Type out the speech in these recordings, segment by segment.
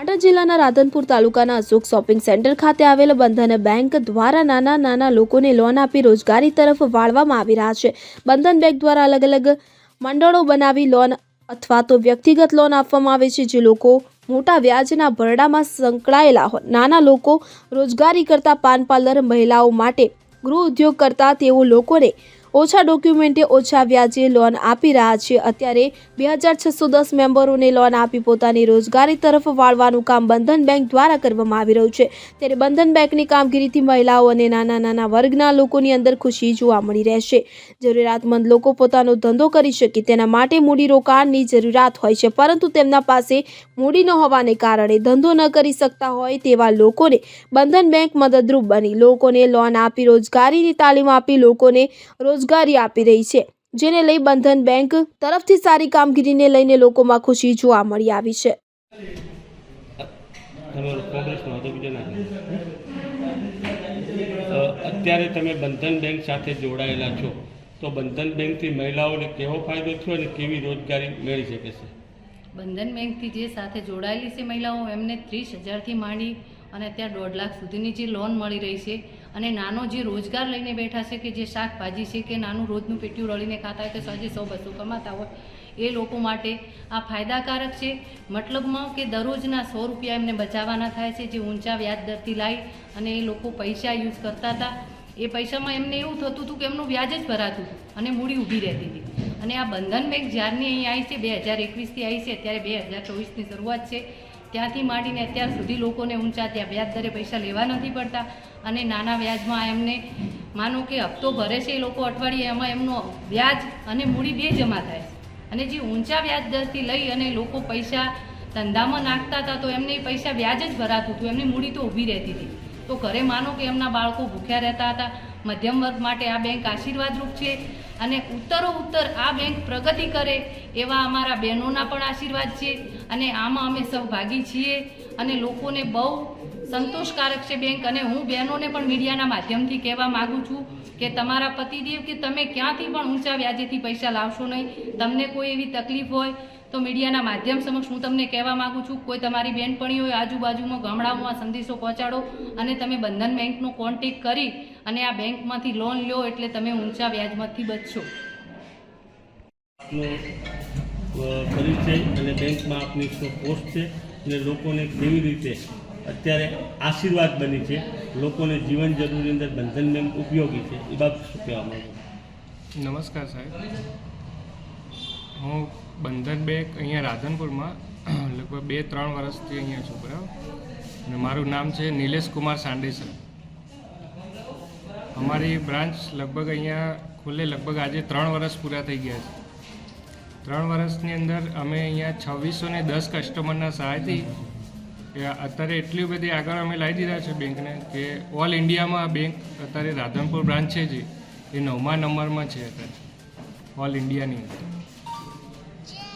પાટણ જિલ્લાના રાધનપુર તાલુકાના Ashok shopping centre ખાતે આવેલ બંધન બેંક દ્વારા નાના નાના લોકોને લોન આપી રોજગારી તરફ વાળવામાં આવી રહ્યા છે. બંધન બેંક દ્વારા અલગ અલગ મંડળો બનાવી લોન અથવા તો વ્યક્તિગત લોન આપવામાં આવે છે, જે લોકો મોટા વ્યાજના ભરડામાં સંકળાયેલા હોય નાના લોકો રોજગારી કરતા પાન પાર્લર મહિલાઓ માટે ગૃહ ઉદ્યોગ કરતા તેઓ લોકોને ઓછા ડોક્યુમેન્ટે ઓછા વ્યાજે લોન આપી રહ્યા છે. અત્યારે બે હજાર છસો દસ મેમ્બરોને લોન આપી પોતાની રોજગારી તરફ વાળવાનું કામ બંધન બેંક દ્વારા કરવામાં આવી રહ્યું છે. ત્યારે બંધન બેંકની કામગીરીથી મહિલાઓ અને નાના નાના વર્ગના લોકોની અંદર ખુશી જોવા મળી રહેશે. જરૂરિયાતમંદ લોકો પોતાનો ધંધો કરી શકે તેના માટે મૂડીરોકાણની જરૂરિયાત હોય છે, પરંતુ તેમના પાસે મૂડી ન હોવાને કારણે ધંધો ન કરી શકતા હોય તેવા લોકોને બંધન બેંક મદદરૂપ બની. લોકોને લોન આપી રોજગારીની તાલીમ આપી લોકોને રોજગારી આપી રહી છે જેને લઈ બંધન બેંક તરફથી સારી કામગીરીને લઈને લોકોમાં ખુશી જોવા મળી આવી છે. અત્યારે તમે બંધન બેંક સાથે જોડાયેલા છો તો બંધન બેંકથી મહિલાઓને કેવો ફાયદો થયો અને કેવી રોજગારી મેળવી શકે છે? બંધન બેંકથી જે સાથે જોડાયેલી છે મહિલાઓ એમને ત્રીસ હજારથી માંડી અને અત્યારે દોઢ લાખ સુધીની જે લોન મળી રહી છે અને નાનો જે રોજગાર લઈને બેઠા છે કે જે શાકભાજી છે કે નાનું રોજનું પેટ્યું રળીને ખાતા હોય કે સાંજે સો બસો કમાતા હોય, એ લોકો માટે આ ફાયદાકારક છે. મતલબમાં કે દરરોજના સો રૂપિયા એમને બચાવવાના થાય છે, જે ઊંચા વ્યાજ દરથી લાવી અને એ લોકો પૈસા યુઝ કરતા હતા. એ પૈસામાં એમને એવું થતું હતું કે એમનું વ્યાજ જ ભરાતું અને મૂડી ઊભી રહેતી હતી. અને આ બંધન બેંક જ્યારની અહીં આવી છે, બે હજાર એકવીસથી આવી છે, અત્યારે બે હજાર ચોવીસની શરૂઆત છે. ત્યાંથી માંડીને અત્યાર સુધી લોકોને ઊંચા ત્યાં વ્યાજ દરે પૈસા લેવા નથી પડતા અને નાના વ્યાજમાં એમને, માનો કે હપ્તો ભરે છે એ લોકો અઠવાડિયે, એમાં એમનો વ્યાજ અને મૂડી બે જમા થાય અને જે ઊંચા વ્યાજ દરથી લઈ અને લોકો પૈસા ધંધામાં નાખતા હતા તો એમને પૈસા વ્યાજ જ ભરાતું હતું, એમની મૂડી તો ઊભી રહેતી હતી. તો ઘરે માનો કે એમના બાળકો ભૂખ્યા રહેતા હતા મધ્યમ વર્ગ માટે આ બેંક આશીર્વાદરૂપ છે અને ઉત્તરો ઉત્તર આ બેંક પ્રગતિ કરે એવા અમારા બહેનોના પણ આશીર્વાદ છે અને આમાં અમે સહભાગી છીએ અને લોકોને બહુ સંતોષકારક છે બેંક અને હું બહેનોને પણ મીડિયાના માધ્યમથી કહેવા માગું છું કે તમારા પતિદેવ કે તમે ક્યાંથી પણ ઊંચા વ્યાજેથી પૈસા લાવશો નહીં. તમને કોઈ એવી તકલીફ હોય તો મીડિયાના માધ્યમ સમક્ષ હું તમને કહેવા માગું છું, કોઈ તમારી બેનપણી હોય આજુબાજુમાં ગામડાઓમાં સંદેશો પહોંચાડો અને તમે બંધન બેંકનો કોન્ટેક કરી અને આ બેંકમાંથી લોન લો એટલે તમે ઊંચા વ્યાજમાંથી બચશો. આપનો પરિચય અને બેંકમાં આપની શું પોસ્ટ છે અને લોકોને કેવી રીતે અત્યારે આશીર્વાદ બની છે લોકોને જીવન જરૂરી અંદર બંધન બેંક ઉપયોગી છે એ બાબત શું કહેવા માંગુ નમસ્કાર સાહેબ. હું બંધન બેંક અહીંયા રાધનપુરમાં લગભગ બે ત્રણ વર્ષથી અહીંયા છું બરાબર? અને મારું નામ છે નિલેશ કુમાર સાંડેસર. અમારી બ્રાન્ચ લગભગ અહીંયા ખુલ્લે લગભગ આજે ત્રણ વર્ષ પૂરા થઈ ગયા છે. ત્રણ વર્ષની અંદર અમે અહીંયા છવ્વીસો ને દસ કસ્ટમરના સહાયથી અત્યારે એટલી બધી આગળ અમે લાવી દીધા છે બેંકને કે ઓલ ઇન્ડિયામાં આ બેંક અત્યારે રાધનપુર બ્રાન્ચ છે જે, એ નવમા નંબરમાં છે અત્યારે, ઓલ ઇન્ડિયાની અંદર.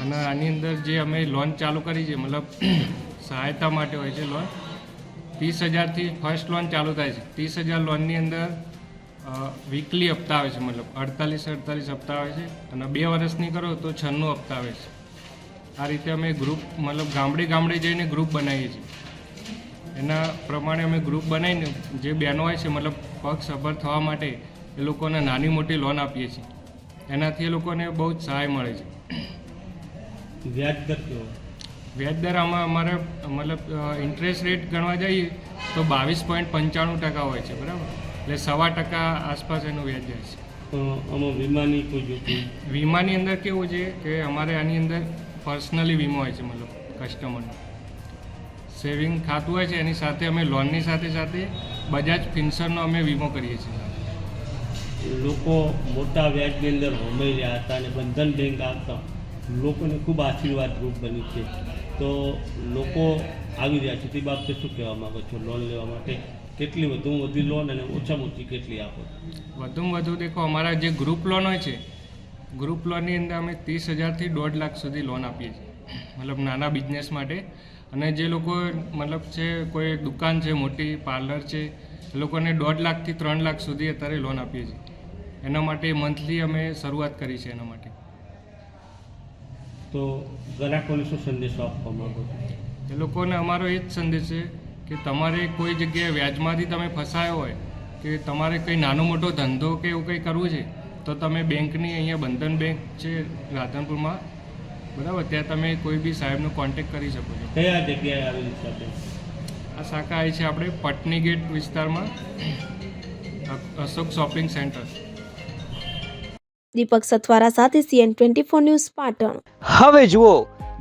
અને આની અંદર જે અમે લોન ચાલુ કરી છે, મતલબ સહાયતા માટે હોય છે લોન, ત્રીસ હજારથી ફર્સ્ટ લોન ચાલુ થાય છે. ત્રીસ હજાર લોનની અંદર વીકલી હપ્તા આવે છે મતલબ અડતાલીસ અડતાલીસ હપ્તા આવે છે અને બે વર્ષની કરો તો છન્નું હપ્તા આવે છે. આ રીતે અમે ગ્રુપ મતલબ ગામડે ગામડે જઈને ગ્રુપ બનાવીએ છીએ. એના પ્રમાણે અમે ગ્રુપ બનાવીને જે બહેનો હોય છે મતલબ પગ સભર થવા માટે એ લોકોને નાની મોટી લોન આપીએ છીએ. એનાથી એ લોકોને બહુ જ સહાય મળે છે. વ્યાજ દર કેવો? વ્યાજદર આમાં અમારે મતલબ ઇન્ટરેસ્ટ રેટ ગણવા જઈએ તો બાવીસ પોઈન્ટ પંચાણું ટકા હોય છે બરાબર? એટલે સવા ટકા આસપાસ એનું વ્યાજ જાય છે આમાં વીમાની કોઈ વીમાની અંદર કેવું છે કે અમારે આની અંદર પર્સનલી વીમો હોય છે મતલબ કસ્ટમરનો. સેવિંગ ખાતું હોય છે એની સાથે અમે લોનની સાથે સાથે બજાજ ફિન્સરનો અમે વીમો કરીએ છીએ. લોકો મોટા વ્યાજની અંદર હોમાઈ રહ્યા હતા અને બંધન બેંક આવતા. લોકોને ખૂબ આશીર્વાદરૂપ બની છે. તો લોકો આવી રહ્યા છે. તે બાબતે શું કહેવા માગો છો? લોન લેવા માટે કેટલી વધુમાં વધુ લોન અને ઓછામાં ઓછી કેટલી આપો? વધુમાં વધુ દેખો અમારા જે ગ્રુપ લોન હોય છે ગ્રુપ લોનની અંદર અમે ત્રીસ હજારથી દોઢ લાખ સુધી લોન આપીએ છીએ. મતલબ નાના બિઝનેસ માટે. અને જે લોકો મતલબ છે કોઈ દુકાન છે મોટી પાર્લર છે એ લોકોને દોઢ લાખથી ત્રણ લાખ સુધી અત્યારે લોન આપીએ છીએ. એના માટે મંથલી અમે શરૂઆત કરી છે એના માટે. તો ગ્રાહકોને શું સંદેશો આપવા માગો છો? એ લોકોને અમારો એ જ સંદેશ છે કે તમારે કોઈ જગ્યાએ વ્યાજમાંથી તમે ફસાયો હોય કે તમારે કંઈ નાનો મોટો ધંધો કે એવું કંઈ કરવું છે તો તમે બેંકની અહીંયા બંધન બેંક છે રાધનપુરમાં બરાબર? ત્યાં તમે કોઈ બી સાહેબનો કોન્ટેક કરી શકો છો. કયા જગ્યાએ આવેલી છે આ શાખા આવી છે આપણે પટની ગેટ વિસ્તારમાં અશોક શોપિંગ સેન્ટર. દીપક સથવારા સાથે CN twenty four news Patan. હવે જુઓ